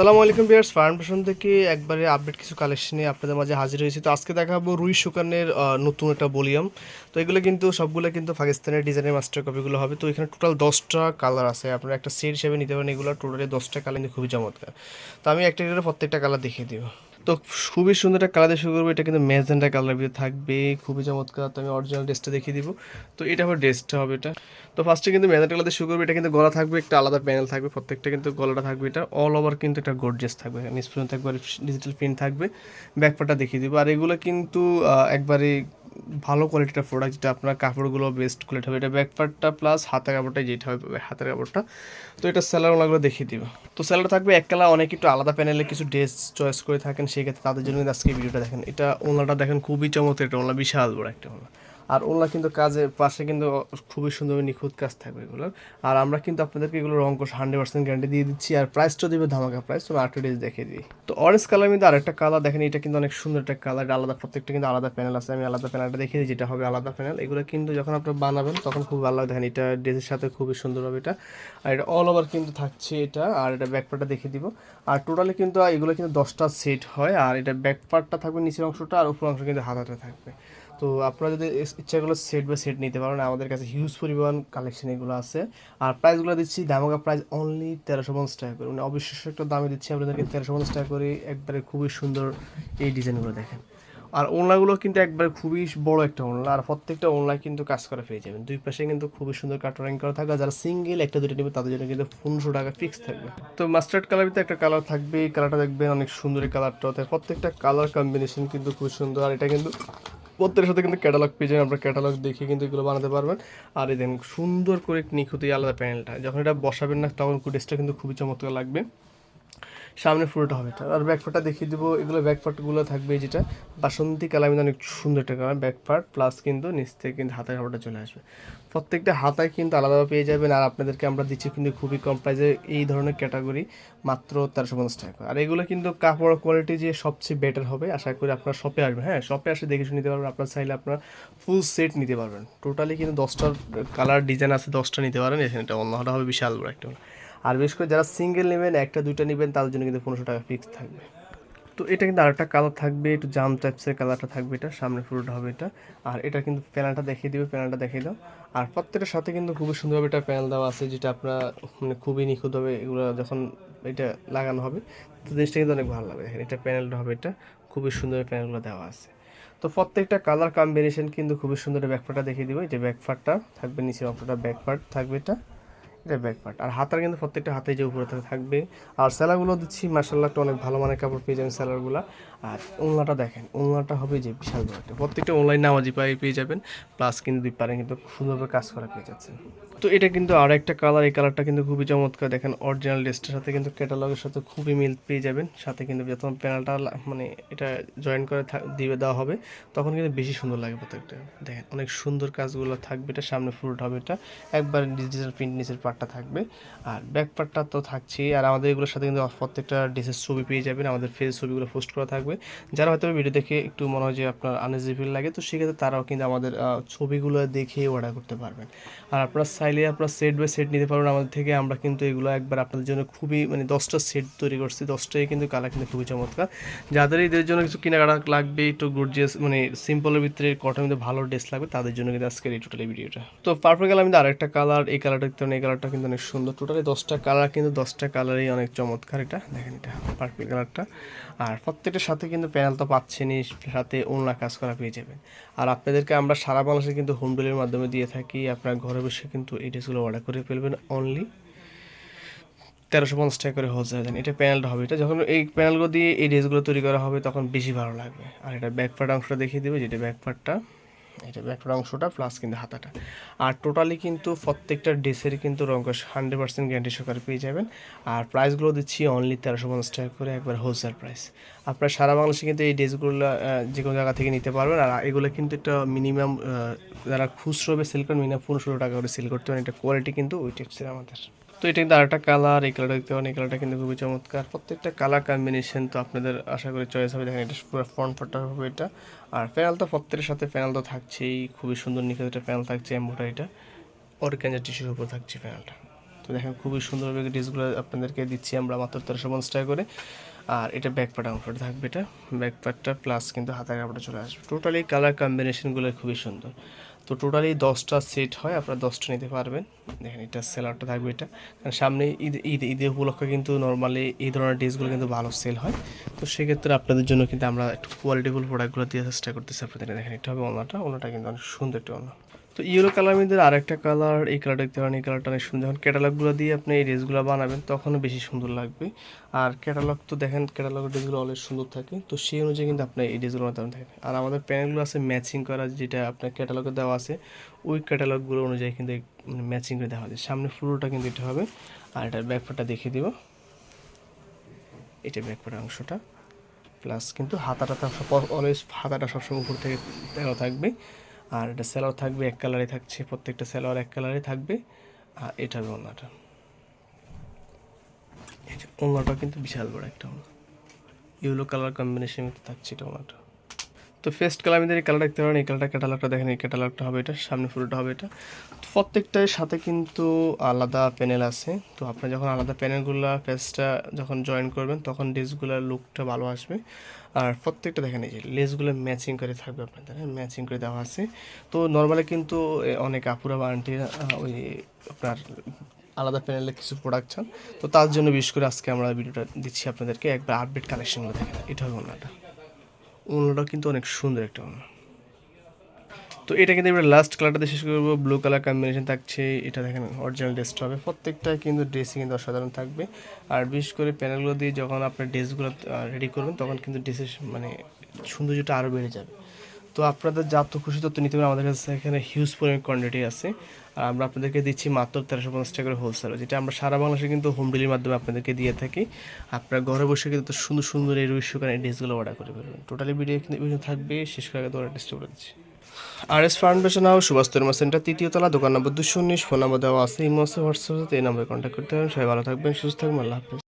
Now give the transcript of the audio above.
আসসালামু আলাইকুম বিয়ার্স farm fashion থেকে একবারে আপডেট কিছু কালেকশন নিয়ে আপনাদের মাঝে হাজির হয়েছি। তো আজকে দেখাবো রুই শুকানের আহ, নতুন একটা বলিয়াম তো এগুলো কিন্তু সবগুলো কিন্তু পাকিস্তানের ডিজাইনের মাস্টার কপিগুলো হবে। তো এখানে টোটাল দশটা কালার আছে। আপনারা একটা সেট হিসেবে নিতে পারেন। এগুলো টোটালি দশটা কালার কিন্তু খুবই চমৎকার। তো আমি একটা প্রত্যেকটা কালার দেখিয়ে দিব। তো খুবই সুন্দর একটা কালার দিয়ে শুরু করব। এটা কিন্তু ম্যাজেন্ডা কালার ভিতরে থাকবে। খুবই চমৎকার। তো আমি অরিজিনাল ড্রেসটা দেখিয়ে দিব। তো এটা হবে ড্রেসটা হবে এটা। তো ফার্স্টে কিন্তু ম্যাজেন্ডা কালার দিয়ে শুরু করব। এটা কিন্তু গলা থাকবে, একটা আলাদা প্যানেল থাকবে। প্রত্যেকটা কিন্তু গলাটা থাকবে এটা। অল ওভার কিন্তু একটা গর্জেস থাকবে। নিচ একবারে ডিজিটাল প্রিন্ট থাকবে। ব্যাকপাটা দেখিয়ে দিব। আর এগুলো কিন্তু একবারে ভালো কোয়ালিটির প্রোডাক্ট যেটা আপনার কাপড়গুলো বেস্ট কোয়ালিটি হবে। এটা ব্যাকপার্টটা প্লাস হাতের কাপড়টা যেটা হবে, হাতের কাপড়টা। তো এটা স্যালার ওনাগুলো দেখিয়ে দিব। তো স্যালার থাকবে এক কালা অনেক একটু আলাদা প্যানেলে কিছু ড্রেস চয়েস করে থাকেন। সেক্ষেত্রে তাদের জন্য আজকে ভিডিওটা দেখেন। এটা ওনাটা দেখেন খুবই চমৎকার একটা ওনা বিশাল বড় একটা ওনা আর ওনা কিন্তু কাজের পাশে কিন্তু খুবই সুন্দর নিখুঁত কাজ থাকবে এগুলোর আর আমরা কিন্তু আপনাদেরকে এগুলো wrong course hundred percent guarantee দিয়ে দিচ্ছি আর প্রাইসটা দেবে ধামাকা প্রাইস তো আরেকটা ড্রেস দেখিয়ে দিই। তো অরেঞ্জ কালার মধ্যে আরেকটা কালার দেখেন, এটা কিন্তু অনেক সুন্দর একটা কালার আলাদা, প্রত্যেকটা কিন্তু আলাদা প্যানেল আছে। আমি আলাদা প্যানেলটা দেখিয়ে দিই, যেটা হবে আলাদা প্যানেল এগুলো কিন্তু যখন আপনারা বানাবেন, তখন খুব ভালো দেখেন, এটা ড্রেসের সাথে খুবই সুন্দর হবে এটা। আর এটা অল ওভার কিন্তু থাকছে এটা, আর এটা ব্যাকপার্টটা দেখিয়ে দিব। আর টোটালি কিন্তু, এগুলো কিন্তু দশটা সেট হয়, আর এটা ব্যাকপার্টটা থাকবে নিচের অংশটা, আর উপর অংশ কিন্তু হাতাটা থাকবে। তো আপনারা যদি ইচ্ছাগুলো সেট বাই সেট নিতে পারেন, আমাদের কাছে হিউজ পরিমাণ কালেকশন এগুলো আছে। আর প্রাইসগুলো দিচ্ছি দামাকা প্রাইস অনলি তেরোশো পঞ্চাশ টাকা করে। মানে অবিশ্বাস্য একটা দামে দিচ্ছি আপনাদেরকে তেরোশো পঞ্চাশ টাকা করে। একবারে খুবই সুন্দর এই ডিজাইনগুলো দেখেন। আর ওনলাগুলো কিন্তু একবারে খুবই বড় একটা ওনলা আর প্রত্যেকটা ওনলায় কিন্তু কাজ করা পেয়ে যাবেন। দুই পাশে কিন্তু খুবই সুন্দর কাটারিং করা থাকবে। যারা সিঙ্গেল একটা দুটো নেবে, তাদের জন্য কিন্তু পনেরোশো টাকা ফিক্স থাকবে। তো মাস্টার্ড কালার ভিতরে একটা কালার থাকবে। কালারটা দেখবেন অনেক সুন্দর এই কালারটা প্রত্যেকটা কালার কম্বিনেশন কিন্তু খুব সুন্দর। আর এটা কিন্তু প্রত্যেকের সাথে কিন্তু ক্যাটালগ যাবেন, আপনার ক্যাটালগ দেখে কিন্তু এগুলো বানাতে পারবেন। আর এই দেখুন সুন্দর করে নিখুঁত আলাদা প্যানেলটা যখন এটা বসাবেন না, তখন ড্রেসটা কিন্তু খুবই চমৎকার লাগবে। সামনে পুরোটা হবে আর ব্যাকপার্টটা দেখিয়ে দেবো। এগুলো ব্যাকপার্টগুলো থাকবে যেটা। বাসন্তী কালার কিন্তু অনেক সুন্দর একটা কালার ব্যাকপার্ট প্লাস কিন্তু নিচ থেকে কিন্তু হাতের কাপড়টা চলে আসবে। প্রত্যেকটা হাতায় কিন্তু আলাদাভাবে পেয়ে যাবেন। আর আপনাদেরকে আমরা দিচ্ছি কিন্তু খুবই কম প্রাইসে এই ধরনের ক্যাটাগরি মাত্র তেরোশো পঞ্চাশ টাকা। আর এগুলো কিন্তু কাপড় কোয়ালিটি যে সবচেয়ে বেটার হবে, আশা করি আপনার শপে আসবেন। হ্যাঁ শপে আসে দেখে শুনে নিতে পারবেন। আপনার চাইলে আপনার ফুল সেট নিতে পারবেন। টোটালি কিন্তু দশটার কালার ডিজাইন আছে, দশটা নিতে পারেন। এখানে এটা অন্যটা হবে বিশাল বড় একটা আর বিশেষ করে যারা সিঙ্গেল নেবেন, একটা, দুইটা নেবেন, তাদের জন্য কিন্তু পনেরোশো টাকা ফিক্স থাকবে। তো এটা কিন্তু আরেকটা কালার থাকবে, একটু জাম টাইপসের কালারটা থাকবে এটা, সামনে পুরোটা হবে এটা। আর এটা কিন্তু প্যানেলটা দেখিয়ে দিবে প্যানেলটা দেখিয়ে দাও। আর প্রত্যেকটার সাথে কিন্তু খুবই সুন্দরভাবে একটা প্যানেল দেওয়া আছে, যেটা আপনার মানে খুবই নিখুঁতভাবে এগুলো যখন এটা লাগানো হবে, তো জিনিসটা কিন্তু অনেক ভালো লাগবে। এটা প্যানেলটা হবে এটা, খুবই সুন্দর প্যানেলগুলো দেওয়া আছে। তো প্রত্যেকটা কালার কম্বিনেশন কিন্তু খুবই সুন্দর ব্যাকপার্টটা দেখিয়ে দিব। যে ব্যাকপার্টটা থাকবে, নিচের অংশটা ব্যাকপার্ট থাকবে এটা। এটা ব্যাক পার্ট আর হাতার কিন্তু প্রত্যেকটা হাতে যে উপরে থাকবে। আর স্যালারগুলো দিচ্ছি মার্শাল্লাহটা অনেক ভালো মানের কাপড় পেয়ে যাবেন স্যালারগুলো আর ওনলাটা দেখেন ওনলাটা হবে যে বিশাল বড় একটা। প্রত্যেকটা অনলাইন নামাজি পায়ে পেয়ে যাবেন প্লাস কিন্তু দুই পারে কিন্তু সুন্দরভাবে কাজ করা পেয়ে যাচ্ছে তো এটা কিন্তু আর একটা কালার এই কালারটা কিন্তু খুবই চমৎকার। দেখেন অরিজিনাল ড্রেসটার সাথে কিন্তু ক্যাটালগের সাথে খুবই মিল পেয়ে যাবেন। সাথে কিন্তু যখন প্যানেলটা মানে এটা জয়েন করে দিয়ে দেওয়া হবে, তখন কিন্তু বেশি সুন্দর লাগে প্রত্যেকটা। দেখেন অনেক সুন্দর কাজগুলো থাকবে এটা, সামনে ফুলটা হবে এটা। একবার ডিজিটাল প্রিন্ট নিচের পার্টটা থাকবে। আর ব্যাক পার্টটা তো থাকছেই। আর আমাদের এগুলোর সাথে কিন্তু প্রত্যেকটা ড্রেসের ছবি পেয়ে যাবেন। আমাদের ফেস ছবিগুলো পোস্ট করা থাকবে। যারা হয়তো ভিডিও দেখে একটু মনে হয় যে আপনার আনইজি ফিল লাগে, তো সেক্ষেত্রে তারাও কিন্তু আমাদের ছবিগুলো দেখে অর্ডার করতে পারবেন। আর আপনারা চাইলে আপনারা সেট বাই সেট নিতে পারবেন। আমাদের থেকে আমরা কিন্তু এগুলো একবার আপনাদের জন্য খুবই মানে দশটা সেট তৈরি করছি। দশটাই কিন্তু কালার কিন্তু খুবই চমৎকার। যাদের এদের জন্য কিছু কেনাকাটা লাগবে, একটু গর্জিয়াস মানে সিম্পলের ভিতরে মধ্যে ভালো ড্রেস লাগবে, তাদের জন্য কিন্তু আজকের এই টোটালি ভিডিওটা তো পারপল কালার কিন্তু আরেকটা কালার এই কালারটা এই কালারটা কিন্তু অনেক সুন্দর। টোটালি দশটা কালার কিন্তু দশটা কালারই অনেক চমৎকার এটা। দেখেন এটা পার্পল কালারটা আর প্রত্যেকটার সাথে কিন্তু প্যানেল তো পাচ্ছেনই, সাথে ওনলা কাজ করা পেয়ে যাবেন। আর আপনাদেরকে আমরা সারা বাংলাদেশে কিন্তু হোম ডেলিভারির মাধ্যমে দিয়ে থাকি। আপনার ঘরে বসে কিন্তু এই ড্রেসগুলো অর্ডার করে ফেলবেন অনলি তেরোশো পঞ্চাশ টাকা করে হোলসেল দেন। এটা প্যানেলটা হবে। এটা যখন এই প্যানেলগুলো দিয়ে এই ড্রেসগুলো তৈরি করা হবে, তখন বেশি ভালো লাগবে। আর এটা ব্যাকপার্ট অংশটা দেখিয়ে দেবে যেটা ব্যাকপার্টটা এটা ব্যাকপার্ট অংশটা প্লাস কিন্তু হাতাটা। আর টোটালি কিন্তু প্রত্যেকটা ড্রেসের কিন্তু রঙ্কশ হান্ড্রেড পার্সেন্ট গ্যারান্টি সহকারে পেয়ে যাবেন। আর প্রাইসগুলো দিচ্ছি অনলি তেরোশো পঞ্চাশ টাকা করে একবার হোলসেল প্রাইস আপনার সারা বাংলাদেশে কিন্তু এই ড্রেসগুলো যে কোনো জায়গা থেকে নিতে পারবেন। আর এগুলো কিন্তু একটা মিনিমাম যারা খুচরোভাবে সেল করেন মিনিমাম পনেরোশো টাকা করে সেল করতে পারেন। এটা কোয়ালিটি কিন্তু ওই টেক্সের আমাদের। তো এটা কিন্তু আরেকটা কালার এই কালারটা দেখতে পারেন, এই কালারটা কিন্তু খুবই চমৎকার। প্রত্যেকটা কালার কম্বিনেশন তো আপনাদের আশা করি চয়েস হবে। দেখেন এটা পুরো ফ্রন্ট পার্টটা হবে এটা। আর প্যানেল তো প্রত্যেকের সাথে প্যানেল তো থাকছেই। খুবই সুন্দর নিখুঁত একটা প্যানেল থাকছে এম্বোটা এটা। অর্গানজা টিস্যুর উপর থাকছে প্যানেলটা তো তো দেখেন খুবই সুন্দরভাবে ড্রেসগুলো আপনাদেরকে দিচ্ছি আমরা মাত্র তেরোশো পঞ্চাশ টাকা করে। আর এটা ব্যাক পার্ট অংশটা থাকবে এটা। ব্যাক পার্টটা প্লাস কিন্তু হাতের কাপড়টা চলে আসবে। টোটালি কালার কম্বিনেশনগুলো খুবই সুন্দর। তো টোটালি দশটা সেট হয়, আপনারা দশটা নিতে পারবেন। দেখেন এটা সেলারটা থাকবে এটা। কারণ সামনে ঈদ ঈদ, ঈদের উপলক্ষে কিন্তু নর্মালি এই ধরনের ড্রেসগুলো কিন্তু ভালো সেল হয়। তো সেক্ষেত্রে আপনাদের জন্য কিন্তু আমরা একটু কোয়ালিটিফুল প্রোডাক্টগুলো দেওয়ার চেষ্টা করতেছি আপনাদের। দেখেন এটা হবে ওনাটা ওনাটা কিন্তু অনেক সুন্দর একটি ওনা। তো ইয়েলো কালার মধ্যে আরেকটা কালার এই কালার দেখতে পারেন, এই কালারটা অনেক সুন্দর। যখন ক্যাটালগুলো দিয়ে আপনি এই ড্রেসগুলো বানাবেন, তখনও বেশি সুন্দর লাগবে। আর ক্যাটালগ তো দেখেন ক্যাটালগের ড্রেসগুলো অনেক সুন্দর থাকে, তো সেই অনুযায়ী কিন্তু আপনার এই ড্রেসগুলো বানাতে থাকে আর আমাদের প্যানেলগুলো আছে ম্যাচিং করা যেটা আপনার ক্যাটালগে দেওয়া আছে, ওই ক্যাটালগুলো অনুযায়ী কিন্তু ম্যাচিং করে দেওয়া আছে। সামনে ফ্লোরটা কিন্তু এটা হবে, আর এটার ব্যাকপারটা দেখিয়ে দিব। এটা ব্যাকপার অংশটা প্লাস কিন্তু হাতাটা অলওয়েজ হাতাটা সবসময় উপর থেকে দেওয়া থাকবে। আর এটা স্যালোয়ার থাকবে, এক কালারে থাকছে, প্রত্যেকটা স্যালোয়ার এক কালারে থাকবে, আর এটা হবে ওনাটা ওনাটা কিন্তু বিশাল বড় একটা ওনা ইউলো কালার কম্বিনেশন থাকছে এটা ওনাটা তো ফেস্ট কালার আমাদের এই কালার দেখতে পারেন এই কালারটা ক্যাটালগটা দেখেন, এই ক্যাটালগটা হবে এটা, সামনে ফুলটা হবে এটা। তো প্রত্যেকটার সাথে কিন্তু আলাদা প্যানেল আছে। তো আপনার যখন আলাদা প্যানেলগুলো ফেসটা যখন জয়েন করবেন, তখন ড্রেসগুলোর লুকটা ভালো আসবে। আর প্রত্যেকটা দেখেন এই যে লেসগুলো ম্যাচিং করে থাকবে আপনাদের ম্যাচিং করে দেওয়া আছে। তো নর্মালি কিন্তু অনেক আপুরা বা আন্টিরা ওই আপনার আলাদা প্যানেলে কিছু প্রোডাক্ট চান। তো তার জন্য বিশেষ করে আজকে আমরা ভিডিওটা দিচ্ছি আপনাদেরকে, একবার আপডেট কালেকশনগুলো দেখেন, এটা হবে ওনাটা ওনাটা কিন্তু অনেক সুন্দর একটা ওনা তো এটা কিন্তু এবার লাস্ট কালারটা দিয়ে শেষ করব ব্লু কালার কম্বিনেশন থাকছে। এটা দেখেন অরিজিনাল ড্রেসটা হবে। প্রত্যেকটা কিন্তু ড্রেসই কিন্তু অসাধারণ থাকবে। আর বিশেষ করে প্যানেলগুলো দিয়ে যখন আপনার ড্রেসগুলো রেডি করবেন, তখন কিন্তু ড্রেসের মানে সৌন্দর্যটা আরও বেড়ে যাবে। তো আপনাদের যত খুশি তত নিতে পারেন আমাদের কাছে এখানে হিউজ পরিমাণ কোয়ান্টিটি আছে। আর আমরা আপনাদেরকে দিচ্ছি মাত্র তেরোশো পঞ্চাশ টাকা করে হোলসেল যেটা আমরা সারা বাংলাদেশে কিন্তু হোম ডেলিভারির মাধ্যমে আপনাদেরকে দিয়ে থাকি। আপনারা ঘরে বসে কিন্তু সুন্দর সুন্দর এই রুই শুকান ড্রেসগুলো অর্ডার করে ফেলবেন। টোটালি ভিডিও কিন্তু ভিডিও থাকবে। শেষ করে আগে টেস্ট করে দিচ্ছি। আর S foundation house Subhash Tarma centre তৃতীয় তলা, দোকান নম্বর দুশো উনিশ, ফোন নম্বর দেওয়া আছে, ইমো আছে, হোয়াটসঅ্যাপ এই নম্বরে কন্ট্যাক্ট করতে পারেন। সবাই ভালো থাকবেন, সুস্থ থাকবেন, আল্লাহ হাফেজ।